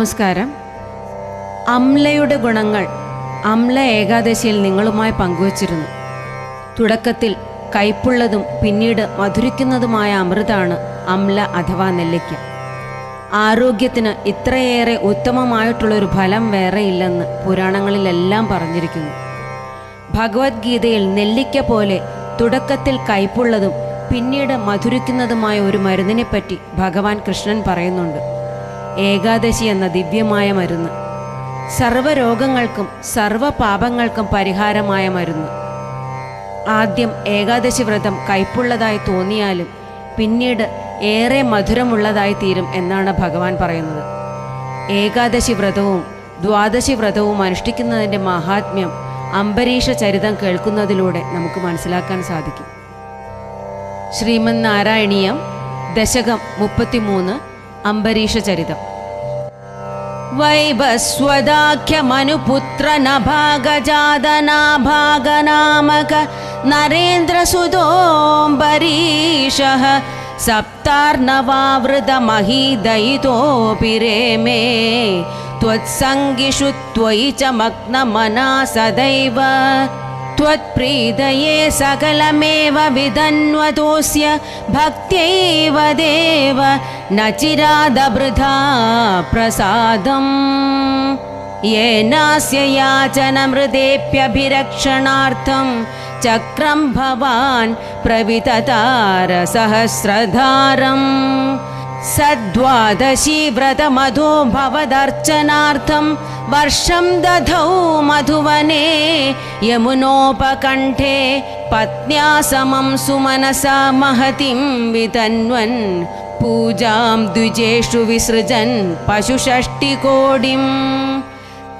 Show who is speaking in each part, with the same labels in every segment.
Speaker 1: നമസ്കാരം. അംലയുടെ ഗുണങ്ങൾ അംല ഏകാദശിയിൽ നിങ്ങളുമായി പങ്കുവച്ചിരുന്നു. തുടക്കത്തിൽ കയ്പുള്ളതും പിന്നീട് മധുരിക്കുന്നതുമായ അമൃതാണ് അംല അഥവാ നെല്ലിക്ക. ആരോഗ്യത്തിന് ഇത്രയേറെ ഉത്തമമായിട്ടുള്ളൊരു ഫലം വേറെയില്ലെന്ന് പുരാണങ്ങളിലെല്ലാം പറഞ്ഞിരിക്കുന്നു. ഭഗവത്ഗീതയിൽ നെല്ലിക്ക പോലെ തുടക്കത്തിൽ കയ്പുള്ളതും പിന്നീട് മധുരിക്കുന്നതുമായ ഒരു മരുന്നിനെപ്പറ്റി ഭഗവാൻ കൃഷ്ണൻ പറയുന്നുണ്ട്. ഏകാദശി എന്ന ദിവ്യമായ മരുന്ന്. സർവരോഗങ്ങൾക്കും സർവപാപങ്ങൾക്കും പരിഹാരമായ മരുന്ന്. ആദ്യം ഏകാദശി വ്രതം കയ്പുള്ളതായി തോന്നിയാലും പിന്നീട് ഏറെ മധുരമുള്ളതായി തീരും എന്നാണ് ഭഗവാൻ പറയുന്നത്. ഏകാദശി വ്രതവും ദ്വാദശി വ്രതവും അനുഷ്ഠിക്കുന്നതിന്റെ മഹാത്മ്യം അംബരീഷ ചരിതം കേൾക്കുന്നതിലൂടെ നമുക്ക് മനസ്സിലാക്കാൻ സാധിക്കും. ശ്രീമൻ നാരായണീയം ദശകം മുപ്പത്തിമൂന്ന് അംബരീഷ ചരിതം वैभस्वदाख्यमनुपुत्रनभागजातनाभागनामक नरेन्द्रसुतोऽम्बरीषः सप्तार्णवावृतमहीदयितोऽपि रेमे त्वत्सङ्गिषु त्वयि च मग्नमना सदैव त्वत्प्रीदये सकलमेव विदन्वतोऽस्य भक्त्यैव देव न चिरादवृथा प्रसादम् येनास्य याचनमृदेऽप्यभिरक्षणार्थं चक्रं भवान् प्रविततारसहस्रधारम् सद्वादशी व्रतमधो भवदर्चनार्थं वर्षं दधौ मधुवने यमुनोपकण्ठे पत्न्या समं सुमनसा महतीं वितन्वन् पूजां द्विजेषु विसृजन् पशुषष्टिकोटिम्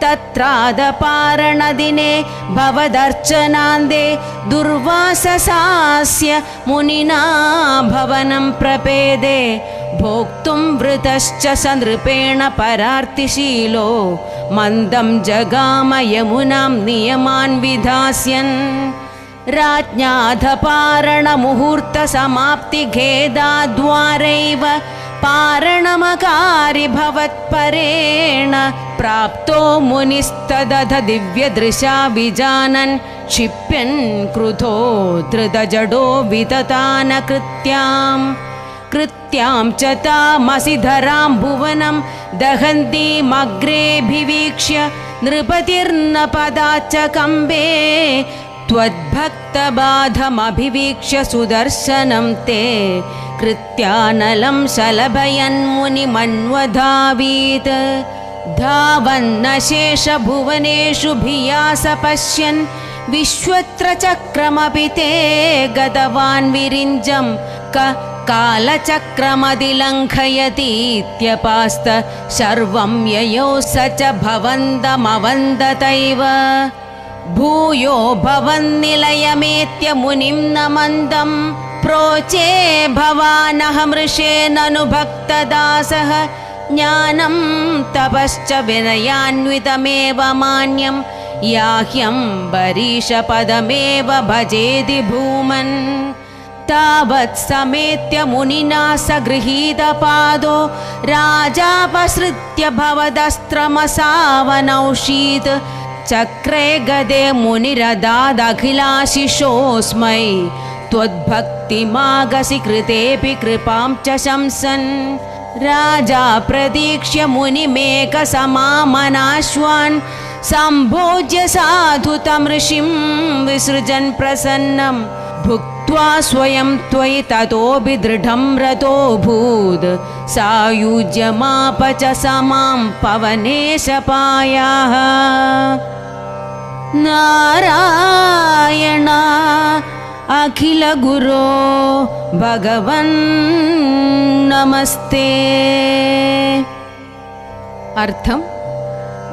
Speaker 1: तत्रादपारणदिने भवदर्चनान्दे दुर्वाससास्य मुनिना भवनं प्रपेदे भोक्तुं वृतश्च स नृपेण परार्तिशीलो मन्दं जगाम यमुनां नियमान् विधास्यन् राज्ञाधपारणमुहूर्तसमाप्तिखेदाद्वारैव पारणमकारि भवत्परेण प्राप्तो मुनिस्तदध दिव्यदृशा विजानन् क्षिप्यन् क्रुधो धृतजडो विततानकृत्याम् कृत्यां च तामसि धरां भुवनं दहन्तीमग्रेऽभिवीक्ष्य नृपतिर्न पदाच्च कम्बे त्वद्भक्तबाधमभिवीक्ष्य सुदर्शनं ते कृत्यानलं शलभयन्मुनिमन्वधावीत्। धावन्नशेषभुवनेषु भिया स पश्यन् विश्वत्र चक्रमपि ते गतवान् विरिञ्जं क कालचक्रमदिलङ्घयतीत्यपास्त सर्वं ययौ स च भवन्दमवन्दतैव भूयो भवन्निलयमेत्य मुनिं न मन्दं। प्रोचे भवानहमृषे ननु भक्तदासः ज्ञानं तपश्च विनयान्वितमेव मान्यं। याह्यं बरीशपदमेव भजेति भूमन् तावत् समेत्य मुनिना स गृहीतपादो राजापसृत्य भवदस्त्रमसावनौषीत्। चक्रे गदे मुनिरदादखिलाशिषोऽस्मै। त्वद्भक्तिमागसि कृतेऽपि कृपां च शंसन्। राजा प्रतीक्ष्य मुनिमेकसमामनाश्वान्। सम्भोज्य साधु ऋषिं विसृजन् प्रसन्नं। स्वयं त्वयि ततोऽपि दृढं रतोऽभूद्। सायुज्यमाप च समां पवने शपायाः। नारायणा अखिलगुरो भगवन् नमस्ते। अर्थं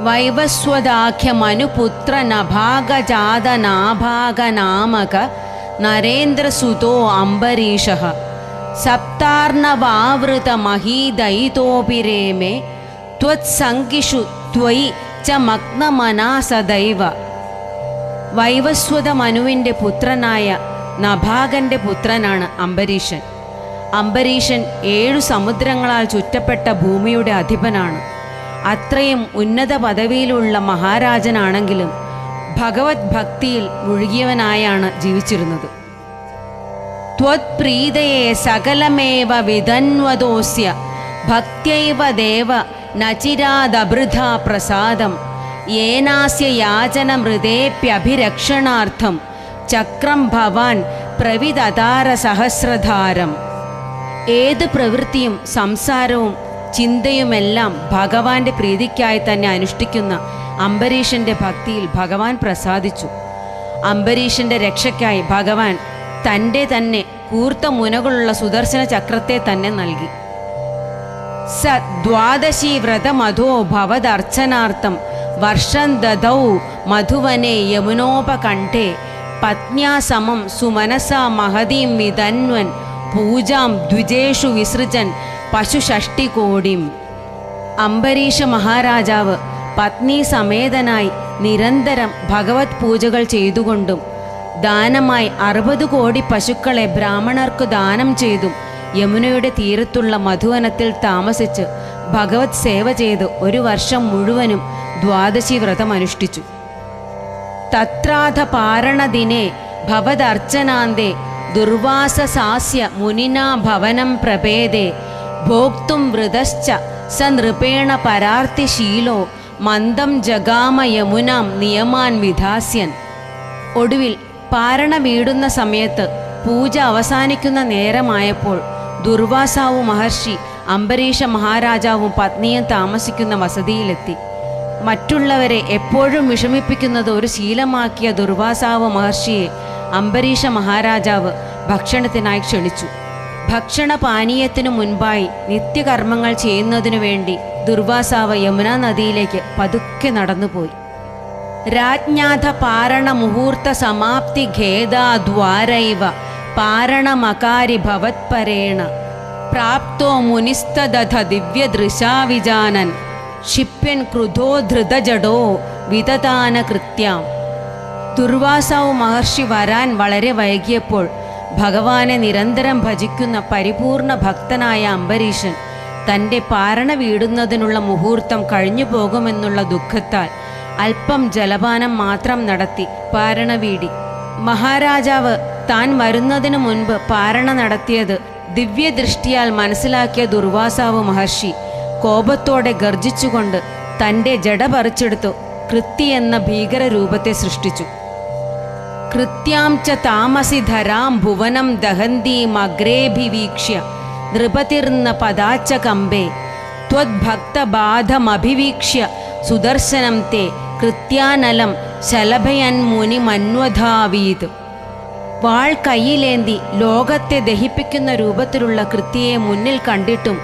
Speaker 1: वैवस्वदाख्यमनुपुत्रनभागजातनाभागनामक നരേന്ദ്രസുതോ അംബരീഷ. സപ്താർണവാവൃതമഹീദയിതോപിരേമേ ത്വത്സംഗിഷു ത്വയി ച മഗ്നമനാ സദൈവ വൈവസ്വത മനുവിന്റെ പുത്രനായ നഭാഗന്റെ പുത്രനാണ് അംബരീഷൻ. അംബരീഷൻ ഏഴു സമുദ്രങ്ങളാൽ ചുറ്റപ്പെട്ട ഭൂമിയുടെ അധിപനാണ്. അത്രയും ഉന്നത പദവിയിലുള്ള മഹാരാജനാണെങ്കിലും ഭഗവത് ഭക്തിയിൽ മുഴുകിയവനായാണ് ജീവിച്ചിരുന്നത്. ത്വത്പ്രീതയെ സകലമേവ വിധന്വതോസ്യ ഭക്തൈവ ദേവ നചിരാദഭൃത പ്രസാദം യേനാസ്യ യാചനമൃതേപ്യഭിരക്ഷണാർത്ഥം ചക്രം ഭവാൻ പ്രവിതതാര സഹസ്രധാരം. ഏത് പ്രവൃത്തിയും സംസാരവും ചിന്തയുമെല്ലാം ഭഗവാന്റെ പ്രീതിക്കായി തന്നെ അനുഷ്ഠിക്കുന്ന അംബരീഷന്റെ ഭക്തിയിൽ ഭഗവാൻ പ്രസാദിച്ചു. അംബരീഷന്റെ രക്ഷയ്ക്കായി ഭഗവാൻ തന്റെ തന്നെ കൂർത്ത മുനകളുള്ള സുദർശന ചക്രത്തെ തന്നെ നൽകി. സ ദ്വാദശി വ്രതമധോ ഭവദർച്ചനാർത്ഥം വർഷം ദദൗ മധുവനെ യമുനോപകണ്ഠേ പത്ന്യാ സമം സുമനസാ മഹതീം വിതന്വൻ പൂജാം ദ്വിജേഷു വിസൃജൻ പശുഷഷ്ടികോടിം. അംബരീഷ മഹാരാജാവ് പത്നി സമേതനായി നിരന്തരം ഭഗവത് പൂജകൾ ചെയ്തുകൊണ്ടും ദാനമായി അറുപത് കോടി പശുക്കളെ ബ്രാഹ്മണർക്ക് ദാനം ചെയ്തും യമുനയുടെ തീരത്തുള്ള മധുവനത്തിൽ താമസിച്ച് ഭഗവത് സേവ ചെയ്ത് ഒരു വർഷം മുഴുവനും ദ്വാദശി വ്രതം അനുഷ്ഠിച്ചു. തത്രാധ പാരണദിനെ ഭവദർച്ചനാന്തേ ദുർവാസസാസ്യ മുനിനാ ഭവനം പ്രഭേദേ ഭോക്തും വൃതശ്ച സ നൃപേണ പരാർത്തിശീലോ മന്ദം ജഗാമ യമുനാം നിയമാൻ വിധാസ്യൻ. ഒടുവിൽ പാരണ വീടുന്ന സമയത്ത് പൂജ അവസാനിക്കുന്ന നേരമായപ്പോൾ ദുർവാസാവു മഹർഷി അംബരീഷ മഹാരാജാവും പത്നിയും താമസിക്കുന്ന വസതിയിലെത്തി. മറ്റുള്ളവരെ എപ്പോഴും വിഷമിപ്പിക്കുന്നത് ഒരു ശീലമാക്കിയ ദുർവാസാവ് മഹർഷിയെ അംബരീഷ മഹാരാജാവ് ഭക്ഷണത്തിനായി ക്ഷണിച്ചു. ഭക്ഷണപാനീയത്തിനു മുൻപായി നിത്യകർമ്മങ്ങൾ ചെയ്യുന്നതിനു വേണ്ടി ദുർവാസാവ് യമുനാ നദിയിലേക്ക് പതുക്കെ നടന്നുപോയി. രാജ്ഞാഥ പാരണ മുഹൂർത്ത സമാപ്തി ഖേദാദ്വാരൈവ പാരണമകാരി ഭവത്പരേണ പ്രാപ്തോ മുനിസ്തദധ ദിവ്യദൃശാവിജാനൻ ക്ഷിപ്യൻ ക്രുധോ ധൃതജടോ വിതദാന കൃത്യാം ദുർവാസാവ് മഹർഷി വരാൻ വളരെ വൈകിയപ്പോൾ ഭഗവാനെ നിരന്തരം ഭജിക്കുന്ന പരിപൂർണ ഭക്തനായ അംബരീഷൻ തന്റെ പാരണ വീടുന്നതിനുള്ള മുഹൂർത്തം കഴിഞ്ഞു പോകുമെന്നുള്ള ദുഃഖത്താൽ അല്പം ജലപാനം മാത്രം നടത്തി പാരണ വീടി. മഹാരാജാവ് താൻ വരുന്നതിനു മുൻപ് പാരണ നടത്തിയത് ദിവ്യദൃഷ്ടിയാൽ മനസ്സിലാക്കിയ ദുർവാസാവ് മഹർഷി കോപത്തോടെ ഗർജിച്ചുകൊണ്ട് തന്റെ ജട പറിച്ചെടുത്തു കൃത്തി എന്ന ഭീകര രൂപത്തെ സൃഷ്ടിച്ചു. ച താമസി ധരാം ഭുവനം ദഹന്തീമഗ്രേഭിവീക്ഷ്യ നൃപതിർന്ന പദാച്ച കമ്പേ. ത്വദ്ഭക്തബാധമഭിവീക്ഷ്യ. സുദർശനം തേ. കൃത്യാനലം ശലഭയൻ മുനി മന്വധാവീത്. വാൾ കയ്യിലേന്തി ലോകത്തെ ദഹിപ്പിക്കുന്ന രൂപത്തിലുള്ള കൃത്യയെ മുന്നിൽ കണ്ടിട്ടും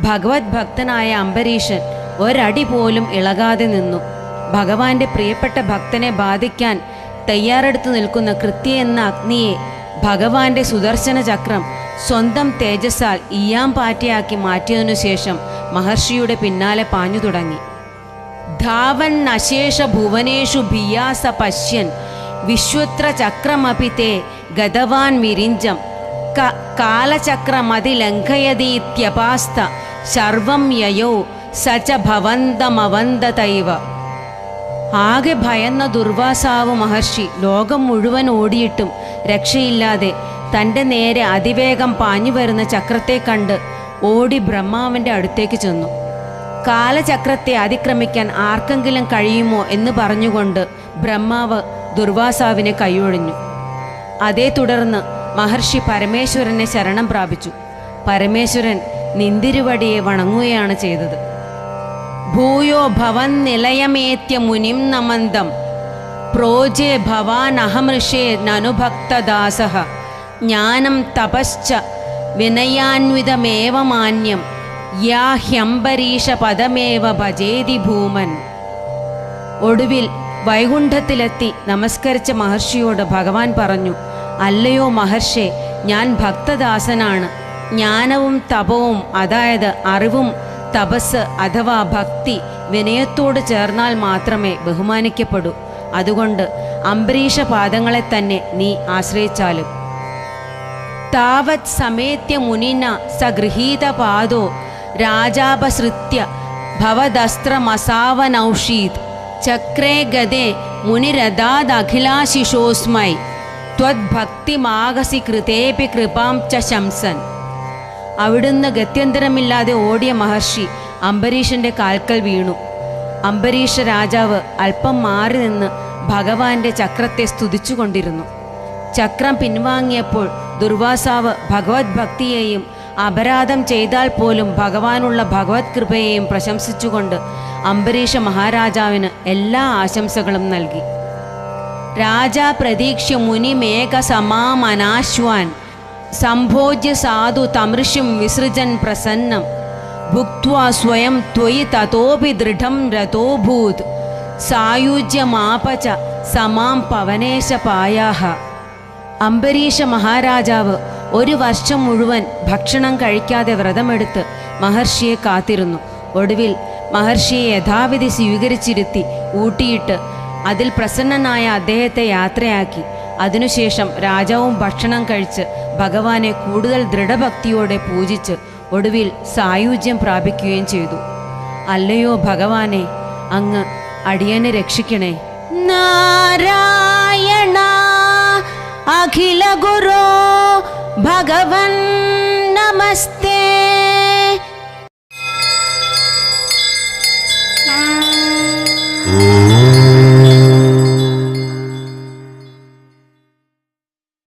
Speaker 1: ഭഗവത് ഭക്തനായ അംബരീഷൻ ഒരടി പോലും ഇളകാതെ നിന്നു. ഭഗവാന്റെ പ്രിയപ്പെട്ട ഭക്തനെ ബാധിക്കാൻ തയ്യാറെടുത്തു നിൽക്കുന്ന കൃത്യ എന്ന അഗ്നിയെ ഭഗവാന്റെ സുദർശന ചക്രം സ്വന്തം തേജസ്സാൽ ഇയാം പാറ്റയാക്കി മാറ്റിയതിനു ശേഷം മഹർഷിയുടെ പിന്നാലെ പാഞ്ഞു തുടങ്ങി. ധാവൻ അശേഷ ഭുവനേഷു ഭിയാസ പശ്യൻ വിശ്വത്ര ചക്രമപി തേ ഗതവാൻ മിരിഞ്ചം. കാലചക്രമതിലംഘയതീത്യപാസ്ത സർവം യയോ സച ഭവന്തമവന്തതൈവ. ആകെ ഭയന്ന ദുർവാസാവ് മഹർഷി ലോകം മുഴുവൻ ഓടിയിട്ടും രക്ഷയില്ലാതെ തന്റെ നേരെ അതിവേഗം പാഞ്ഞു വരുന്ന ചക്രത്തെ കണ്ട് ഓടി ബ്രഹ്മാവിന്റെ അടുത്തേക്ക് ചെന്നു. കാലചക്രത്തെ അതിക്രമിക്കാൻ ആർക്കെങ്കിലും കഴിയുമോ എന്ന് പറഞ്ഞുകൊണ്ട് ബ്രഹ്മാവ് ദുർവാസാവിനെ കൈയൊഴിഞ്ഞു. അതേ തുടർന്ന് മഹർഷി പരമേശ്വരനെ ശരണം പ്രാപിച്ചു. പരമേശ്വരൻ നിന്തിരുവടിയെ വണങ്ങുകയാണ് ചെയ്തത്. ഭൂയോ ഭവൻ നിലയമേത്യ മുനിം നമന്തം. പ്രോജേ ഭവാനഹമൃഷേ നനുഭക്തദാസ. ജ്ഞാനം തപശ്ച വിനയാന്വിതമേവ മാന്യം യാ ഹ്യംബരീഷ പദമേവ ഭജേതി ഭൂമൻ. ഒടുവിൽ വൈകുണ്ഠത്തിലെത്തി നമസ്കരിച്ച മഹർഷിയോട് ഭഗവാൻ പറഞ്ഞു അല്ലയോ മഹർഷേ ഞാൻ ഭക്തദാസനാണ്. ജ്ഞാനവും തപവും അതായത് അറിവും തപസ് അഥവാ ഭക്തി വിനയത്തോട് ചേർന്നാൽ മാത്രമേ ബഹുമാനിക്കപ്പെടൂ. അതുകൊണ്ട് അംബരീഷ പാദങ്ങളെ തന്നെ നീ ആശ്രയിച്ചാലും. താവത് സമേത്യ മുനിന സഗൃഹീത പാദോ രാജാപസൃത്യ ഭവദസ്ത്രമസാവനൗഷീത് ചക്രേ ഗതേ മുനിരഥാദഖിലാശിഷോസ്മൈ ത്വദ്ഭക്തിമാകസി കൃതേപി കൃപാം ച ശംസൻ. അവിടുന്ന് ഗത്യന്തരമില്ലാതെ ഓടിയ മഹർഷി അംബരീഷന്റെ കാൽക്കൽ വീണു. അംബരീഷ രാജാവ് അല്പം മാറി നിന്ന് ഭഗവാന്റെ ചക്രത്തെ സ്തുതിച്ചുകൊണ്ടിരുന്നു. ചക്രം പിൻവാങ്ങിയപ്പോൾ ദുർവാസാവ് ഭഗവത് ഭക്തിയെയും അപരാധം ചെയ്താൽ പോലും ഭഗവാനുള്ള ഭഗവത് കൃപയെയും പ്രശംസിച്ചുകൊണ്ട് അംബരീഷ മഹാരാജാവിന് എല്ലാ ആശംസകളും നൽകി. രാജാ മുനി മേഘ സമാമനാശ്വാൻ സംഭോജ്യ സാധു തമൃഷിം വിസൃജൻ പ്രസന്നം. ഭുക്വാ സ്വയം ത്വയി തഥോപി ദൃഢം രഥോഭൂത്. സായുജ്യമാപച സമാം പവനേശ പായാഹ. അംബരീഷ മഹാരാജാവ് ഒരു വർഷം മുഴുവൻ ഭക്ഷണം കഴിക്കാതെ വ്രതമെടുത്ത് മഹർഷിയെ കാത്തിരുന്നു. ഒടുവിൽ മഹർഷിയെ യഥാവിധി സ്വീകരിച്ചിരുത്തി ഊട്ടിയിട്ട് അതിൽ പ്രസന്നനായ അദ്ദേഹത്തെ യാത്രയാക്കി. അതിനുശേഷം രാജാവും ഭക്ഷണം കഴിച്ച് ഭഗവാനെ കൂടുതൽ ദൃഢഭക്തിയോടെ പൂജിച്ച് ഒടുവിൽ സായുജ്യം പ്രാപിക്കുകയും ചെയ്തു. അല്ലയോ ഭഗവാനെ അങ്ങ് അടിയനെ രക്ഷിക്കണേ. നാരായണ അഖില ഗുരോ